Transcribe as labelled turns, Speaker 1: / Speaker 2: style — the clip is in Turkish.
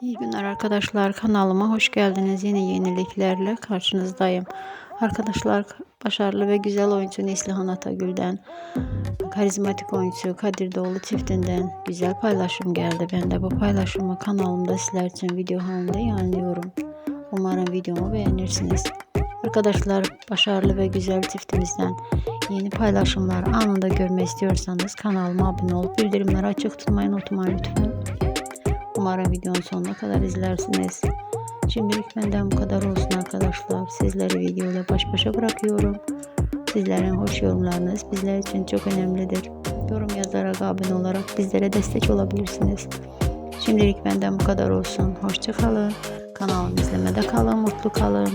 Speaker 1: İyi günler arkadaşlar kanalıma hoş geldiniz. Yeni yeniliklerle karşınızdayım. Arkadaşlar başarılı ve güzel oyuncu Neslihan Atagül'den karizmatik oyuncu Kadir Doğulu çiftinden güzel paylaşım geldi. Ben de bu paylaşımı kanalımda sizler için video halinde yayınlıyorum. Umarım videomu beğenirsiniz. Arkadaşlar başarılı ve güzel çiftimizden yeni paylaşımlar anında görmek istiyorsanız kanalıma abone olup bildirimleri açık tutmayı unutmayın lütfen. Umarım videonun sonuna kadar izlersiniz. Şimdilik benden bu kadar olsun arkadaşlar. Sizleri videoyla baş başa bırakıyorum. Sizlerin hoş yorumlarınız bizler için çok önemlidir. Yorum yazarak abone olarak bizlere destek olabilirsiniz. Şimdilik benden bu kadar olsun. Hoşçakalın. Kanalımı izlemede kalın, mutlu kalın.